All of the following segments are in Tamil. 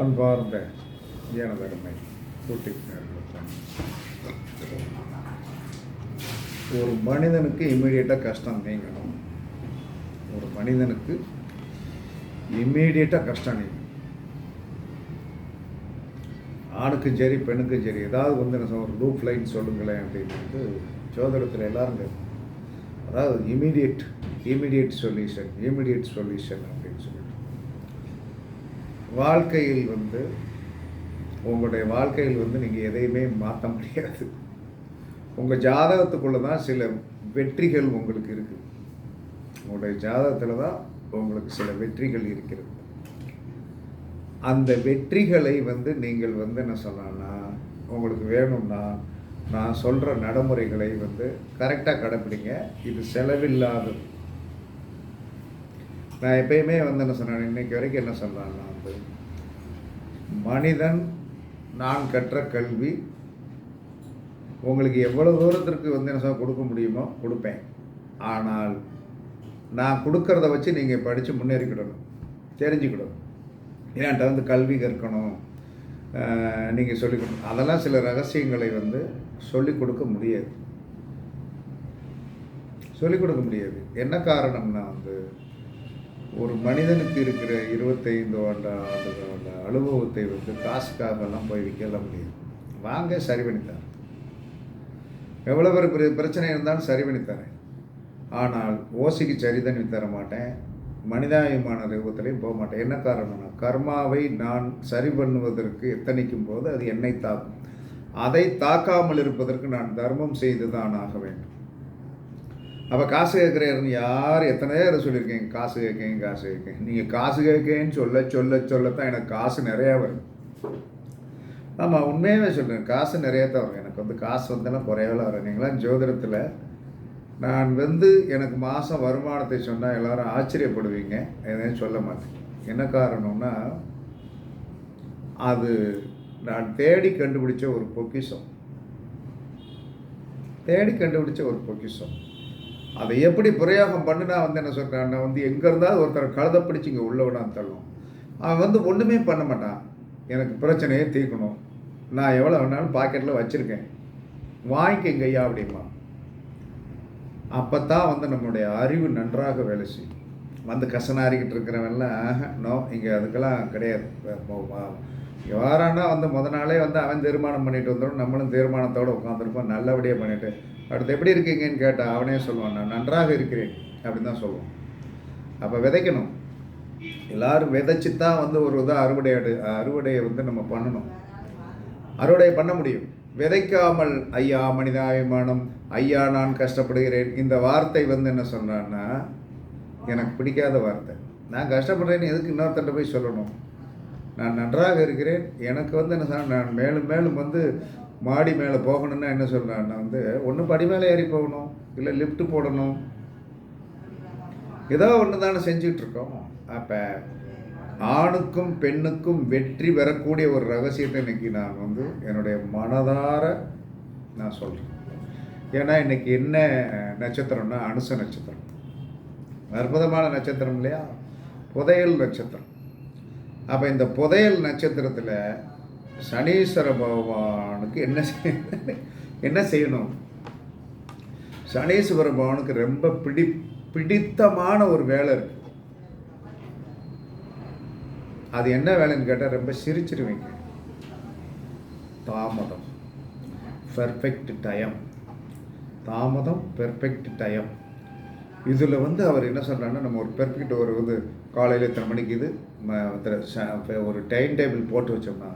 அன்பார்ந்த எனதருமை கூட்டி ஒரு மனிதனுக்கு இம்மீடியட்டாக கஷ்டம் நீங்கணும். ஒரு மனிதனுக்கு இம்மீடியட்டாக கஷ்டம் நீங்கணும் ஆணுக்கும் சரி பெண்ணுக்கும் சரி ஏதாவது வந்து என்ன ஒரு லூப் லைன் சொல்லுங்களேன் அப்படின்னு வந்து ஜோதிடத்தில் எல்லாரும் அதாவது immediate immediate solution immediate solution வாழ்க்கையில் வந்து உங்களுடைய வாழ்க்கையில் வந்து நீங்கள் எதையுமே மாற்ற முடியாது. உங்கள் ஜாதகத்துக்குள்ளே தான் சில வெற்றிகள் உங்களுக்கு இருக்குது உங்களுடைய ஜாதகத்தில் தான் உங்களுக்கு சில வெற்றிகள் இருக்கிறது. அந்த வெற்றிகளை வந்து நீங்கள் வந்து என்ன சொல்லலாம்னா உங்களுக்கு வேணும்னா நான் சொல்கிற நடைமுறைகளை வந்து கரெக்டாக கடைப்பிடிங்க. இது செலவில்லாதது. நான் எப்பயுமே வந்து என்ன சொன்னேன் இன்னைக்கு வரைக்கும் என்ன சொல்கிறேன்னா மனிதன் நான் கற்ற கல்வி உங்களுக்கு எவ்வளோ தூரத்திற்கு வந்து என்ன சொல்ல கொடுக்க முடியுமோ கொடுப்பேன். ஆனால் நான் கொடுக்கறத வச்சு நீங்கள் படித்து முன்னேறிக்கிடணும் தெரிஞ்சுக்கிடணும். ஏன்ட்ட வந்து கல்வி கற்கணும் நீங்கள் சொல்லிக் கொடுக்கணும் அதெல்லாம் சில ரகசியங்களை வந்து சொல்லிக் கொடுக்க முடியாது. சொல்லிக் கொடுக்க முடியாது. என்ன காரணம்னா வந்து ஒரு மனிதனுக்கு இருக்கிற இருபத்தைந்து ஆண்டு ஆண்டுகளோட அனுபவத்தை வந்து காசுக்காகலாம் போய் விற்கல முடியாது. வாங்க சரி பண்ணித்தார் எவ்வளோ பெரிய பிரச்சனை இருந்தாலும் சரி பண்ணித்தரேன். ஆனால் ஓசிக்கு சரி தண்ணி தர மாட்டேன். மனிதாபிமான ரூபத்திலையும் போக மாட்டேன். என்ன காரணம்னா கர்மாவை நான் சரி பண்ணுவதற்கு எத்தனைக்கும் போது அது என்னை தாக்கும். அதை தாக்காமல் இருப்பதற்கு நான் தர்மம் செய்து தான் ஆக வேண்டும். அப்போ காசு கேட்குறேன்னு யார் எத்தனை பேர் சொல்லியிருக்கேன் காசு கேட்கேன் காசு கேட்கேன். நீங்கள் காசு கேட்கேன்னு சொல்ல சொல்ல சொல்லத்தான் எனக்கு காசு நிறையா வரும். ஆமாம் உண்மையாகவே சொல்கிறேன் காசு நிறையா தான் வரும். எனக்கு வந்து காசு வந்தெல்லாம் குறையவெல்லாம் வரும் நீங்களாம் ஜோதிடத்தில் நான் வந்து எனக்கு மாதம் வருமானத்தை சொன்னால் எல்லாரும் ஆச்சரியப்படுவீங்க. எதையும் சொல்ல மாட்டேன். என்ன காரணம்னா அது நான் தேடி கண்டுபிடிச்ச ஒரு பொக்கிஷம். தேடி கண்டுபிடிச்ச ஒரு பொக்கிஷம். அதை எப்படி பிரயோகம் பண்ணினா வந்து என்ன சொல்கிறேன் நான் வந்து எங்கே இருந்தாலும் ஒருத்தர் கழுத பிடிச்சி இங்கே உள்ள தள்ளும் அவன் வந்து ஒன்றுமே பண்ண மாட்டான். எனக்கு பிரச்சனையே தீர்க்கணும். நான் எவ்வளோ வேணாலும் பாக்கெட்டில் வச்சுருக்கேன். வாங்கிக்கங்க ஐயா அப்படிமா அப்போ தான் வந்து நம்மளுடைய அறிவு நன்றாக வேலை செய்யும். வந்து கசனாரிக்கிட்டு இருக்கிறவன்லாம் நோ இங்கே அதுக்கெல்லாம் கிடையாது. யாரானா வந்து முத நாளே வந்து அவன் தீர்மானம் பண்ணிட்டு வந்துடும் நம்மளும் தீர்மானத்தோடு உட்காந்துருப்போம் நல்லபடியாக பண்ணிவிட்டு அடுத்து எப்படி இருக்கீங்கன்னு கேட்டால் அவனே சொல்லுவான் நான் நன்றாக இருக்கிறேன் அப்படின்னு தான் சொல்லுவான். அப்போ விதைக்கணும். எல்லாரும் விதைச்சி தான் வந்து ஒரு இதாக அறுவடை அறுவடையை வந்து நம்ம பண்ணணும். அறுவடை பண்ண முடியும். விதைக்காமல் ஐயா மனிதாபிமானம் ஐயா நான் கஷ்டப்படுகிறேன். இந்த வார்த்தை வந்து என்ன சொன்னான்னா எனக்கு பிடிக்காத வார்த்தை. நான் கஷ்டப்படுறேன்னு எதுக்கு இன்னொருத்தட்ட போய் சொல்லணும்? நான் நன்றாக இருக்கிறேன். எனக்கு வந்து என்ன சொன்னால் நான் மேலும் மேலும் வந்து மாடி மேலே போகணும்னா என்ன சொல்கிறான்னா நான் வந்து ஒன்று படி மேலே ஏறி போகணும் இல்லை லிஃப்ட்டு போடணும். ஏதோ ஒன்று தானே செஞ்சிட்ருக்கோம். அப்போ ஆணுக்கும் பெண்ணுக்கும் வெற்றி பெறக்கூடிய ஒரு ரகசியத்தை இன்றைக்கி நான் வந்து என்னுடைய மனதார நான் சொல்கிறேன் ஏன்னா இன்றைக்கி என்ன நட்சத்திரம்னா அனுச நட்சத்திரம். அற்புதமான நட்சத்திரம் இல்லையா? புதையல் நட்சத்திரம். அப்போ இந்த புதையல் நட்சத்திரத்தில் சனீஸ்வர பகவானுக்கு என்ன செய்ய என்ன செய்யணும்? சனீஸ்வர பகவானுக்கு ரொம்ப பிடி பிடித்தமான ஒரு வேலை இருக்கு. அது என்ன வேலைன்னு கேட்டால் ரொம்ப சிரிச்சிருவீங்க. தாமதம். பெர்ஃபெக்ட் டயம் தாமதம் பெர்ஃபெக்ட் டயம் இதில் வந்து அவர் என்ன சொல்கிறாருன்னா நம்ம ஒரு பெர்ஃபெக்ட் ஒரு வந்து காலையில் இத்தனை மணிக்கு இது? ஒரு டைம் டேபிள் போட்டு வச்சோம்னா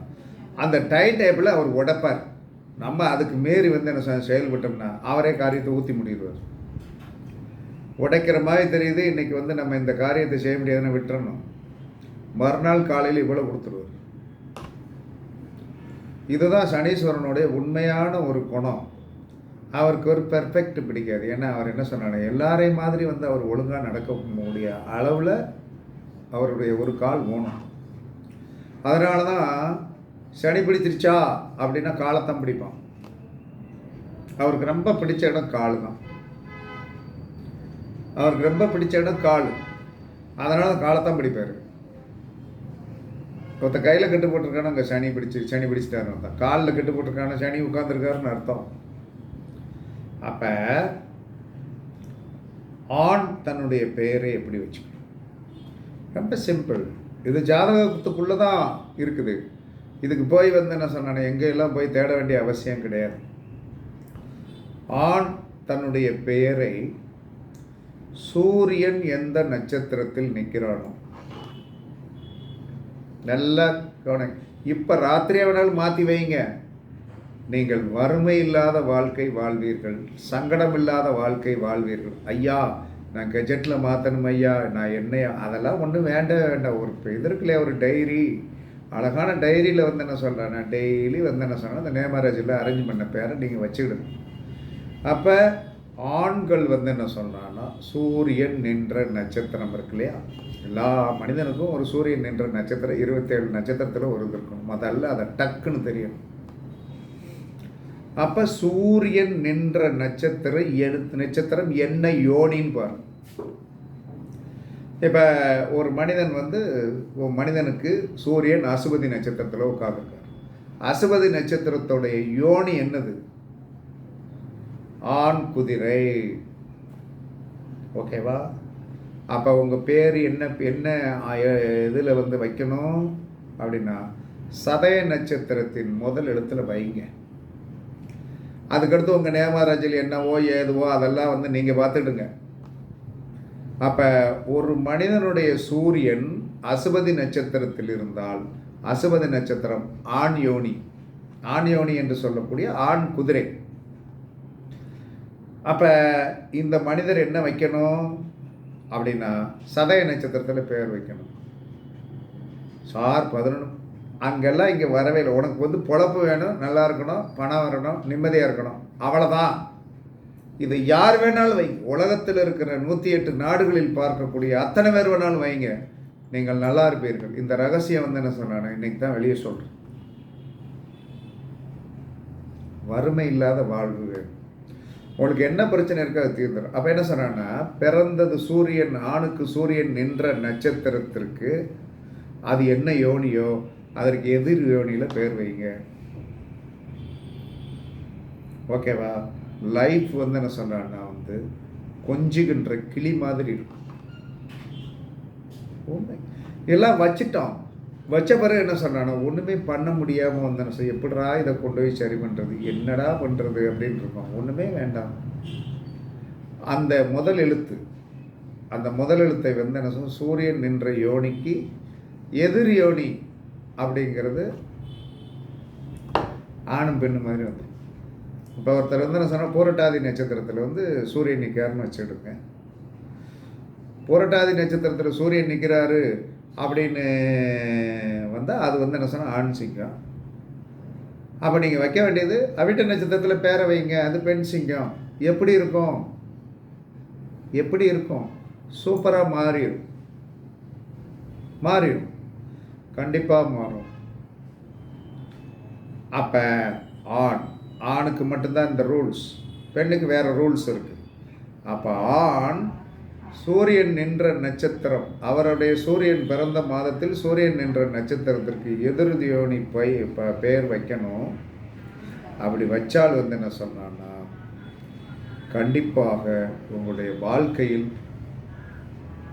அந்த டைம் டேபிளை அவர் உடைப்பார். நம்ம அதுக்கு மீறி வந்து என்ன செயல்பட்டோம்னா அவரே காரியத்தை ஊற்றி முடிடுவார் உடைக்கிற மாதிரி தெரியுது இன்றைக்கி வந்து நம்ம இந்த காரியத்தை செய்ய முடியாதுன்னு விட்டுறணும். மறுநாள் காலையில் இவ்வளோ கொடுத்துருவார். இதுதான் சனீஸ்வரனுடைய உண்மையான ஒரு குணம். அவருக்கு ஒரு பெர்ஃபெக்ட் பிடிக்காது. ஏன்னா அவர் என்ன சொன்னார்? எல்லாரையும் மாதிரி வந்து அவர் ஒழுங்காக நடக்க முடிய அளவில் அவருடைய ஒரு கால் ஊனம். அதனால தான் சனி பிடிச்சிருச்சா அப்படின்னா காலத்தான் பிடிப்பான். அவருக்கு ரொம்ப பிடிச்ச இடம் கால் தான் அவருக்கு ரொம்ப பிடிச்ச இடம் கால். அதனால காலத்தான் பிடிப்பார். ஒருத்த கையில் கட்டு போட்டிருக்கானா அங்கே சனி பிடிச்சி சனி பிடிச்சிட்டாருன்னு அர்த்தம். காலில் கட்டு போட்டிருக்கானா சனி உட்காந்துருக்காருன்னு அர்த்தம். அப்போ ஆண் தன்னுடைய பெயரை எப்படி வச்சுக்கணும்? ரொம்ப சிம்பிள் இது ஜாதகத்துக்குள்ளே தான் இருக்குது. இதுக்கு போய் வந்து என்ன சொன்னானே எங்கெல்லாம் போய் தேட வேண்டிய அவசியம் கிடையாது. ஆண் தன்னுடைய பெயரை சூரியன் எந்த நட்சத்திரத்தில் நிற்கிறானோ நல்லா கவனம் இப்போ ராத்திரியை வேணாலும் மாற்றி வைங்க. நீங்கள் வறுமை இல்லாத வாழ்க்கை வாழ்வீர்கள் சங்கடம் இல்லாத வாழ்க்கை வாழ்வீர்கள். ஐயா நான் கெஜெட்டில் மாற்றணும் ஐயா நான் என்ன அதெல்லாம் ஒன்றும் வேண்ட வேண்டாம். ஒரு இது இருக்குல்லையா ஒரு டைரி? அழகான டைரியில் வந்து என்ன சொல்கிறேன் நான் டெய்லி வந்து என்ன சொன்னேன் அந்த நேமராஜில் அரேஞ்ச் பண்ண பேரை நீங்கள் வச்சுக்கிடுங்க. அப்போ ஆண்கள் வந்து என்ன சொல்கிறான்னா சூரியன் நின்ற நட்சத்திரம் இருக்கு இல்லையா? எல்லா மனிதனுக்கும் ஒரு சூரியன் நின்ற நட்சத்திரம் இருபத்தேழு நட்சத்திரத்தில் ஒரு இது இருக்கும் முதல்ல அதை டக்குன்னு தெரியும் அப்போ சூரியன் நின்ற நட்சத்திரம் எழுத்து நட்சத்திரம் என்ன யோனின்னு பாருங்கள் இப்போ ஒரு மனிதன் வந்து மனிதனுக்கு சூரியன் அசுபதி நட்சத்திரத்தில் உட்காந்துருக்கார் அசுபதி நட்சத்திரத்தோடைய யோனி என்னது? ஆண் குதிரை. ஓகேவா அப்போ உங்கள் பேர் என்ன என்ன இதில் வந்து வைக்கணும்? அப்படின்னா சதய நட்சத்திரத்தின் முதல் எழுத்தில் வைங்க. அதுக்கடுத்து உங்கள் நேமாராஜில் என்னவோ ஏதுவோ அதெல்லாம் வந்து நீங்கள் பார்த்துடுங்க. அப்போ ஒரு மனிதனுடைய சூரியன் அசுபதி நட்சத்திரத்தில் இருந்தால் அசுபதி நட்சத்திரம் ஆண் யோனி. ஆண் யோனி என்று சொல்லக்கூடிய ஆண் குதிரை. அப்போ இந்த மனிதர் என்ன வைக்கணும்? அப்படின்னா சதய நட்சத்திரத்தில் பெயர் வைக்கணும். சார் பதினொன்று அங்கெல்லாம் இங்கே வரவே இல்லை. உனக்கு வந்து பொழப்பு வேணும் நல்லா இருக்கணும் பணம் வரணும் நிம்மதியாக இருக்கணும். அவ்வளோதான் இது யார் வேணாலும் வைங்க உலகத்தில் இருக்கிற நூற்றி எட்டு நாடுகளில் பார்க்கக்கூடிய அத்தனை பேர் வேணாலும் வைங்க. நீங்கள் நல்லா இருப்பீர்கள். இந்த ரகசியம் வந்து என்ன சொன்னானே இன்றைக்கி தான் வெளியே சொல்கிறேன் வறுமை இல்லாத வாழ்வு வேணும். உங்களுக்கு என்ன பிரச்சனை இருக்கோ அது தீர்ந்துடும் அப்போ என்ன சொன்னான்னா பிறந்தது சூரியன் ஆணுக்கு சூரியன் நின்ற நட்சத்திரத்திற்கு அது என்ன யோனியோ அதற்கு எதிர் யோனியில் பேர் வைங்க. ஓகேவா? லைஃப் வந்து என்ன சொன்னான்னா வந்து கொஞ்சுகின்ற கிளி மாதிரி இருக்கும். Oh உண்மை எல்லாம் வச்சிட்டோம். வச்ச பிறகு என்ன சொன்னானோ ஒன்றுமே பண்ண முடியாமல் வந்தேன் என்ன செய்ய இதை கொண்டு போய் சரி பண்ணுறது என்னடா பண்ணுறது அப்படின்னு இருக்கோம். ஒன்றுமே வேண்டாம். அந்த முதல் எழுத்து அந்த முதல் எழுத்தை வந்து என்ன சொல்ல சூரியன் நின்ற யோனிக்கு எதிர் யோனி அப்படிங்கிறது ஆணும் பெண்ணு மாதிரி வந்து இப்போ ஒருத்தர் வந்து என்ன சொன்னால் பூரட்டாதி நட்சத்திரத்தில் வந்து சூரியன் நிற்காருன்னு வச்சுடுங்க பூரட்டாதி நட்சத்திரத்தில் சூரியன் நிற்கிறாரு அப்படின்னு வந்தால் அது வந்து என்ன சொன்னால் ஆண் சிங்கம். அப்போ நீங்கள் வைக்க வேண்டியது அவிட்ட நட்சத்திரத்தில் பேரை வைங்க அது பெண் சிங்கம். எப்படி இருக்கும்? எப்படி இருக்கும்? சூப்பராக மாறிடும். மாறிடும். கண்டிப்பாக மாறும். அப்போ ஆண். ஆணுக்கு மட்டும்தான் இந்த ரூல்ஸ் பெண்ணுக்கு வேறு ரூல்ஸ் இருக்குது அப்போ ஆண் சூரியன் நின்ற நட்சத்திரம். அவருடைய சூரியன் பிறந்த மாதத்தில் சூரியன் நின்ற நட்சத்திரத்திற்கு எதிர்தியோனி பை ப பெயர் வைக்கணும். அப்படி வச்சால் வந்து என்ன சொன்னான்னா கண்டிப்பாக உங்களுடைய வாழ்க்கையில்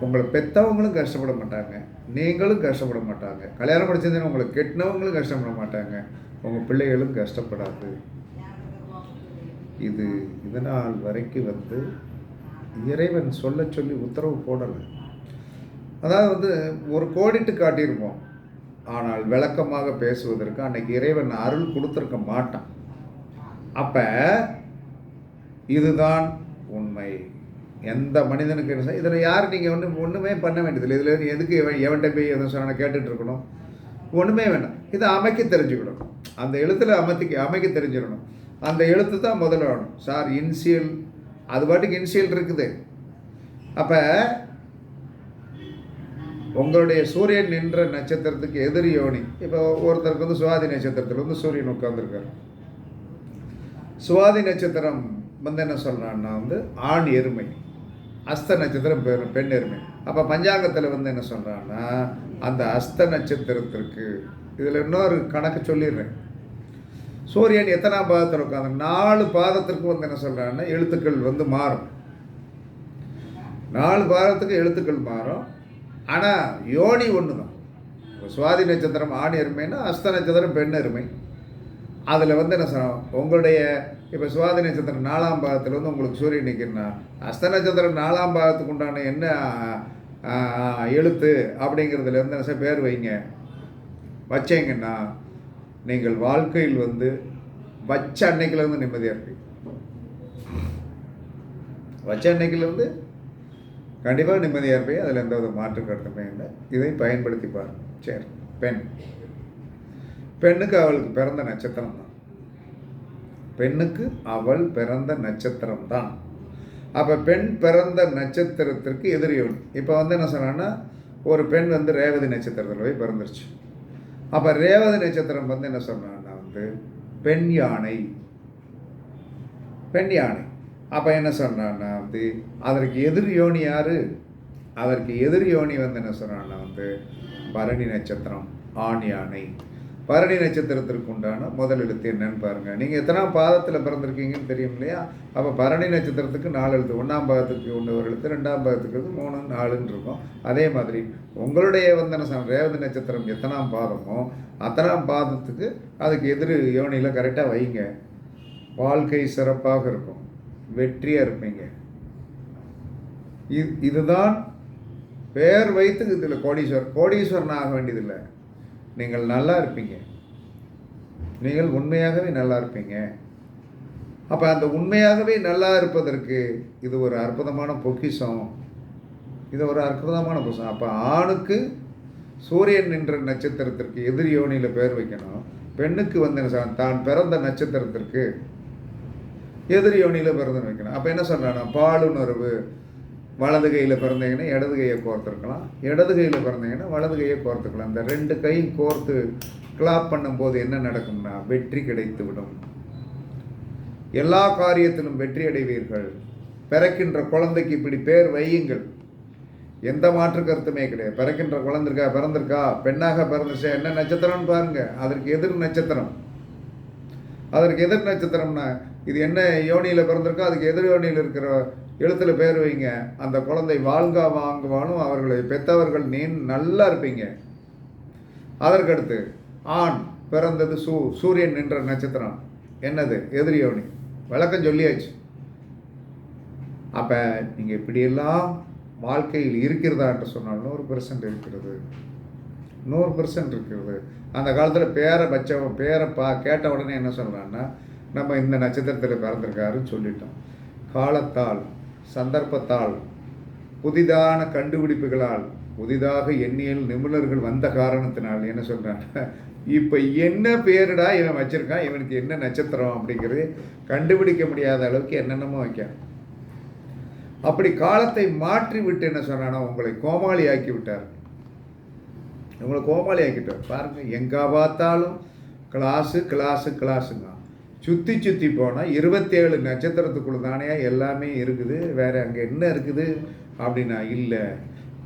உங்களை பெற்றவங்களும் கஷ்டப்பட மாட்டாங்க. நீங்களும் கஷ்டப்பட மாட்டாங்க. கல்யாணம் படிச்சிருந்தேன்னு உங்களை கெட்டினவங்களும் கஷ்டப்பட மாட்டாங்க. உங்கள் பிள்ளைகளும் கஷ்டப்படாது. இது இதனால் வரைக்கும் வந்து இறைவன் சொல்ல சொல்லி உத்தரவு போடலை. அதாவது வந்து ஒரு கோடிட்டு காட்டியிருப்போம். ஆனால் விளக்கமாக பேசுவதற்கு அன்னைக்கு இறைவன் அருள் கொடுத்துருக்க மாட்டான். அப்போ இதுதான் உண்மை. எந்த மனிதனுக்கு என்ன இதில் யார் நீங்கள் ஒன்று ஒன்றுமே பண்ண வேண்டியதில்லை. இதில் எதுக்கு எவன் எவன்கிட்ட போய் எதுவும் சொன்ன கேட்டுட்ருக்கணும் ஒன்றுமே வேண்டாம். இதை அமைக்க தெரிஞ்சுக்கணும். அந்த எழுத்தில் அமைத்து அமைக்க தெரிஞ்சிடணும். அந்த எழுத்து தான் முதல்ல வேணும் சார் இன்சியல். அது பாட்டுக்கு இன்சியல் இருக்குது. அப்போ உங்களுடைய சூரியன் நின்ற நட்சத்திரத்துக்கு எதிரி யோனி. இப்போ ஒருத்தருக்கு வந்து சுவாதி நட்சத்திரத்தில் வந்து சூரியன் உட்காந்துருக்காரு சுவாதி நட்சத்திரம் வந்து என்ன சொல்கிறான்னா வந்து ஆண் எருமை. அஸ்த நட்சத்திரம் பெரும் பெண் எருமை. அப்போ பஞ்சாங்கத்தில் வந்து என்ன சொல்கிறான்னா அந்த அஸ்த நட்சத்திரத்திற்கு இதில் இன்னொரு கணக்கு சொல்லிடுறேன். சூரியன் எத்தனாம் பாதத்தில் உட்காந்து நாலு பாதத்திற்கு வந்து என்ன சொல்கிறாங்கன்னா எழுத்துக்கள் வந்து மாறும். நாலு பாதத்துக்கு எழுத்துக்கள் மாறும். ஆனால் யோனி ஒன்று தான் இப்போ சுவாதி நட்சத்திரம் ஆண் எருமைன்னா அஸ்த நட்சத்திரம் பெண் எருமை. அதில் வந்து என்ன சொல்ல உங்களுடைய இப்போ சுவாதி நட்சத்திரம் நாலாம் பாகத்தில் வந்து உங்களுக்கு சூரியன் நிற்கிறனா அஸ்த நட்சத்திரம் நாலாம் பாகத்துக்கு உண்டான என்ன எழுத்து அப்படிங்கிறதுல இருந்து என்ன செய்ய பேர் வைங்க. வச்சேங்கன்னா நீங்கள் வாழ்க்கையில் வந்து வச்ச அன்னைக்கிலேருந்து நிம்மதியாக இருப்பீங்க. வச்ச அன்னைக்கிலேருந்து கண்டிப்பாக நிம்மதியாக இருப்பீங்க. அதில் எந்த வித மாற்று கருத்துமே இல்லை. இதை பயன்படுத்தி பாருங்க. சரி பெண். பெண்ணுக்கு அவளுக்கு பிறந்த நட்சத்திரம் தான். பெண்ணுக்கு அவள் பிறந்த நட்சத்திரம் தான். அப்போ பெண் பிறந்த நட்சத்திரத்திற்கு எதிரியோன் இப்போ வந்து என்ன சொன்னான்னா ஒரு பெண் வந்து ரேவதி நட்சத்திரத்தில் போய் பிறந்துருச்சு. அப்போ ரேவதி நட்சத்திரம் வந்து என்ன சொன்னான்னா வந்து பெண் யானை. பெண் யானை. அப்போ என்ன சொன்னான்னா வந்து அதற்கு எதிர் யோனி யாரு? அதற்கு எதிர் யோனி வந்து என்ன சொன்னான்னா வந்து பரணி நட்சத்திரம் ஆண் யானை. பரணி நட்சத்திரத்திற்கு உண்டான முதல் எழுத்து என்னன்னு பாருங்கள் நீங்கள் எத்தனாம் பாதத்தில் பிறந்திருக்கீங்கன்னு தெரியும் இல்லையா? அப்போ பரணி நட்சத்திரத்துக்கு நாலு எழுத்து. ஒன்றாம் பாதத்துக்கு ஒன்று ஒரு எழுத்து ரெண்டாம் பாதத்துக்கு வந்து மூணு நாலுன்னு இருக்கும். அதே மாதிரி உங்களுடைய வந்து ரேவதி நட்சத்திரம் எத்தனாம் பாதமோ அத்தனாம் பாதத்துக்கு அதுக்கு எதிர் யோனியில் கரெக்டாக வைங்க. வாழ்க்கை சிறப்பாக இருக்கும். வெற்றியாக இருப்பீங்க. இது இதுதான் பேர் வைத்து இதில் கோடீஸ்வர் கோடீஸ்வரன் ஆக வேண்டியதில்லை. நீங்கள் நல்லா இருப்பீங்க. நீங்கள் உண்மையாகவே நல்லா இருப்பீங்க. அப்போ அந்த உண்மையாகவே நல்லா இருப்பதற்கு இது ஒரு அற்புதமான பொக்கிஷம். இது ஒரு அற்புதமான பொக்கிஷம். அப்போ ஆணுக்கு சூரியன் என்ற நட்சத்திரத்திற்கு எதிர் யோனியில் பெயர் வைக்கணும். பெண்ணுக்கு வந்து தான் பிறந்த நட்சத்திரத்திற்கு எதிர் யோனியில் பிறந்து வைக்கணும். அப்போ என்ன சொல்கிறாங்கன்னா பாலுணர்வு வலது கையில் பிறந்தீங்கன்னா இடது கையை கோர்த்துருக்கலாம். இடது கையில் பிறந்தீங்கன்னா வலது கையை கோர்த்துக்கலாம். இந்த ரெண்டு கையும் கோர்த்து கிளாப் பண்ணும்போது என்ன நடக்கும்னா வெற்றி கிடைத்து விடும் எல்லா காரியத்திலும் வெற்றி அடைவீர்கள். பிறக்கின்ற குழந்தைக்கு இப்படி பேர் வையுங்கள். எந்த மாற்று கருத்துமே கிடையாது. பிறக்கின்ற குழந்திருக்கா பிறந்திருக்கா? பெண்ணாக பிறந்துச்சா என்ன நட்சத்திரம்னு பாருங்கள் அதற்கு எதிர் நட்சத்திரம். அதற்கு எதிர் நட்சத்திரம்னா இது என்ன யோனியில் பிறந்திருக்கோ அதுக்கு எதிர் யோனியில் இருக்கிற எழுத்தில் பேர் வைங்க. அந்த குழந்தை வாழ்க வாங்குவானும் அவர்களை பெற்றவர்கள் நீ நல்லா இருப்பீங்க. அதற்கடுத்து ஆண் பிறந்தது சூ சூரியன் என்ற நட்சத்திரம். என்னது? எதிர் யோனி. விளக்கம் சொல்லியாச்சு. அப்போ நீங்கள் இப்படியெல்லாம் வாழ்க்கையில் இருக்கிறதா என்று சொன்னாலும் ஒரு பெர்சன்ட் இருக்கிறது. நூறு பெர்சன்ட் இருக்கிறது அந்த காலத்தில் பேரை வச்சவன் பேரை பா கேட்ட உடனே என்ன சொல்கிறான்னா நம்ம இந்த நட்சத்திரத்தில் பிறந்திருக்காருன்னு சொல்லிட்டோம். காலத்தால் சந்தர்ப்பத்தால் புதிதான கண்டுபிடிப்புகளால் புதிதாக எண்ணியல் நிபுணர்கள் வந்த காரணத்தினால் என்ன சொல்கிறாங்க இப்போ என்ன பேருடா இவன் வச்சிருக்கான் இவனுக்கு என்ன நட்சத்திரம் அப்படிங்கிறது கண்டுபிடிக்க முடியாத அளவுக்கு என்னென்னமோ வைக்கான் அப்படி காலத்தை மாற்றி விட்டு என்ன சொன்னானோ உங்களை கோமாளி ஆக்கி விட்டார். உங்களை கோமாளி ஆக்கிட்டார் பாருங்க எங்கே பார்த்தாலும் கிளாஸு கிளாஸு கிளாஸுங்க. சுற்றி சுற்றி போனால் இருபத்தேழு நட்சத்திரத்துக்குள்ள தானே எல்லாமே இருக்குது. வேறு அங்கே என்ன இருக்குது? அப்படின்னா இல்லை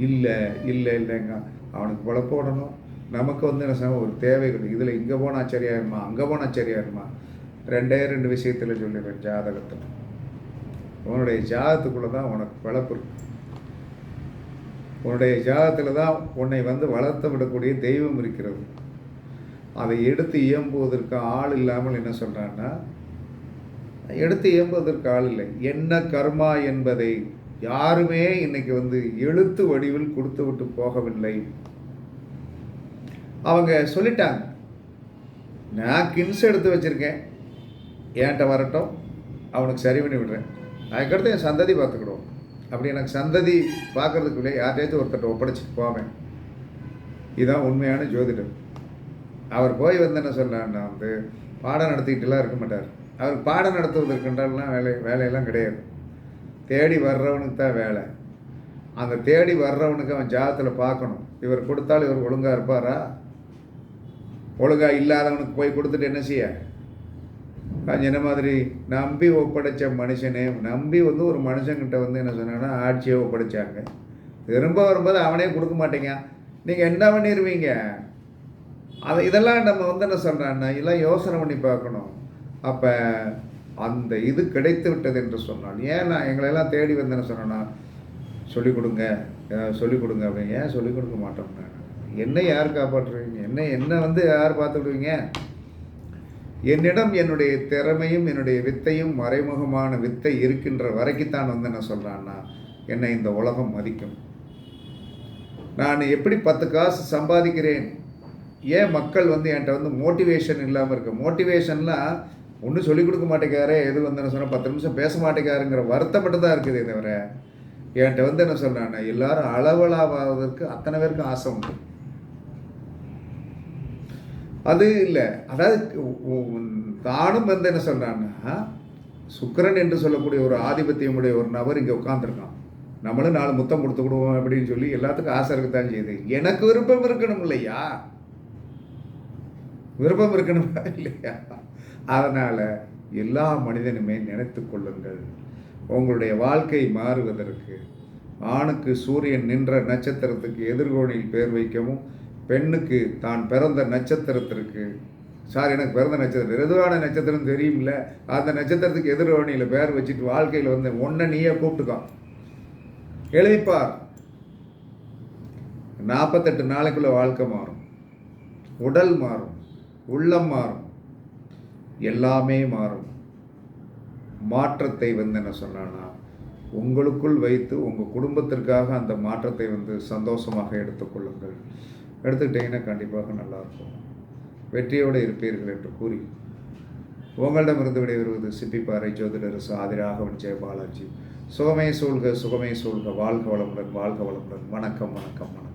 இல்லை இல்லை இல்லைங்க. அவனுக்கு பொழப்பு நமக்கு வந்து என்ன செய்யணும்? ஒரு தேவைகள் இதில் இங்கே போனால் சரியாயிருமா? அங்கே போனால் சரியாயிருமா? ரெண்டே ரெண்டு விஷயத்தில் சொல்லிடுறேன் ஜாதகத்தில். உன்னுடைய ஜாதகத்துக்குள்ளே தான் உனக்கு பிழப்பு இருக்குது உன்னுடைய ஜாதகத்தில் தான் உன்னை வந்து வளர்த்து விடக்கூடிய தெய்வம் இருக்கிறது. அதை எடுத்து இயம்புவதற்கு ஆள் இல்லாமல் என்ன சொல்கிறான்னா எடுத்து இயம்புவதற்கு ஆள் இல்லை. என்ன கர்மா என்பதை யாருமே இன்னைக்கு வந்து எழுத்து வடிவில் கொடுத்து விட்டு போகவில்லை. அவங்க சொல்லிட்டாங்க நான் கின்ஸ் எடுத்து வச்சுருக்கேன். என்கிட்ட வரட்டும். அவனுக்கு சரி பண்ணி விடுறேன். அதுக்கடுத்து என் சந்ததி பார்த்துக்கிடுவோம். அப்படி எனக்கு சந்ததி பார்க்கறதுக்குள்ளே யார்கிட்டயாச்சும் ஒருத்தட்ட ஒப்படைச்சிட்டு போவேன். இதுதான் உண்மையான ஜோதிடம் அவர் போய் வந்து என்ன சொல்றாருன்னா வந்து பாடம் நடத்திக்கிட்டுலாம் இருக்க மாட்டார். அவர் பாடம் நடத்துவதற்குன்றலாம் வேலை வேலையெல்லாம் கிடையாது. தேடி வர்றவனுக்கு தான் வேலை. அந்த தேடி வர்றவனுக்கு அவன் ஜாதத்தில் பார்க்கணும். இவர் கொடுத்தாலும் இவர் ஒழுங்காக இருப்பாரா? ஒழுங்காக இல்லாதவனுக்கு போய் கொடுத்துட்டு என்ன செய்ய? என்ன மாதிரி நம்பி ஒப்படைச்ச மனுஷனே நம்பி வந்து ஒரு மனுஷங்கிட்ட வந்து என்ன சொன்னாங்கன்னா ஆட்சியை ஒப்படைச்சாங்க. திரும்ப வரும்போது அவனே கொடுக்க மாட்டீங்க. நீங்கள் என்ன பண்ணிடுவீங்க அது இதெல்லாம் நம்ம வந்து என்ன சொல்கிறான்னா இதெல்லாம் யோசனை பண்ணி பார்க்கணும். அப்போ அந்த இது கிடைத்து விட்டது என்று சொன்னால் ஏன் நான் எங்களெல்லாம் தேடி வந்தேன்னு சொன்னேன்னா சொல்லிக் கொடுங்க சொல்லிக் கொடுங்க அப்படின்னு. ஏன் சொல்லிக் கொடுக்க மாட்டோம்னா என்ன யார் காப்பாற்றுவீங்க? என்ன என்ன வந்து யார் பார்த்துக்கிடுவீங்க என்னிடம் என்னுடைய திறமையும் என்னுடைய வித்தையும் மறைமுகமான வித்தை இருக்கின்ற வரைக்குத்தான் வந்து என்ன சொல்கிறான்னா என்னை இந்த உலகம் மதிக்கும். நான் எப்படி பத்து காசு சம்பாதிக்கிறேன்? ஏன் மக்கள் வந்து என்கிட்ட வந்து மோட்டிவேஷன் இல்லாமல் இருக்கு? மோட்டிவேஷன்லாம் ஒன்றும் சொல்லிக் கொடுக்க மாட்டேங்காரு எது வந்து என்ன சொன்னால் பத்து நிமிஷம் பேச மாட்டேங்காருங்கிற வருத்தப்பட்டு தான் இருக்குது தவிர என்கிட்ட வந்து என்ன சொல்கிறான்னா எல்லாரும் அளவலாவதற்கு அத்தனை பேருக்கும் ஆசை உண்டு. அது இல்லை. அதாவது தானும் வந்து என்ன சொல்கிறான்னா சுக்கிரன் என்று சொல்லக்கூடிய ஒரு ஆதிபத்தியமுடைய ஒரு நபர் இங்கே உட்காந்துருக்கான் நம்மளும் நாலு முத்தம் கொடுத்துக்கிடுவோம் அப்படின்னு சொல்லி எல்லாத்துக்கும் ஆசை இருக்கத்தான் செய்யுது. எனக்கு விருப்பம் இருக்கணும் இல்லையா? விருப்பம் இருக்கணுமா இல்லையா? அதனால் எல்லா மனிதனுமே நினைத்து கொள்ளுங்கள். உங்களுடைய வாழ்க்கை மாறுவதற்கு ஆணுக்கு சூரியன் நின்ற நட்சத்திரத்துக்கு எதிர்கோணில் பேர் வைக்கவும் பெண்ணுக்கு தான் பிறந்த நட்சத்திரத்திற்கு சார் எனக்கு பிறந்த நட்சத்திரம் எதுவான நட்சத்திரம் தெரியும்ல? அந்த நட்சத்திரத்துக்கு எதிர்வணியில் பேர் வச்சுட்டு வாழ்க்கையில் வந்து ஒன்றை நீயே கூப்பிட்டுக்கான் எழுதிப்பார். நாற்பத்தெட்டு நாளைக்குள்ள வாழ்க்கை மாறும். உடல் மாறும். உள்ளம் மாறும். எல்லாமே மாறும். மாற்றத்தை வந்து என்ன சொன்னான்னா உங்களுக்குள் வைத்து உங்கள் குடும்பத்திற்காக அந்த மாற்றத்தை வந்து சந்தோஷமாக எடுத்துக்கொள்ளுங்கள். எடுத்துக்கிட்டீங்கன்னா கண்டிப்பாக நல்லாயிருக்கும். வெற்றியோடு இருப்பீர்கள் என்று கூறி உங்களிடமிருந்து விடைபெறுவது சிப்பிப்பாறை ஜோதிடர் சாதிராகவன் ஜெயபாலாஜி சுகமே சூழ்க சுகமே சூழ்க. வாழ்க வளமுடன் வாழ்க வளமுடன். வணக்கம் வணக்கம் வணக்கம்.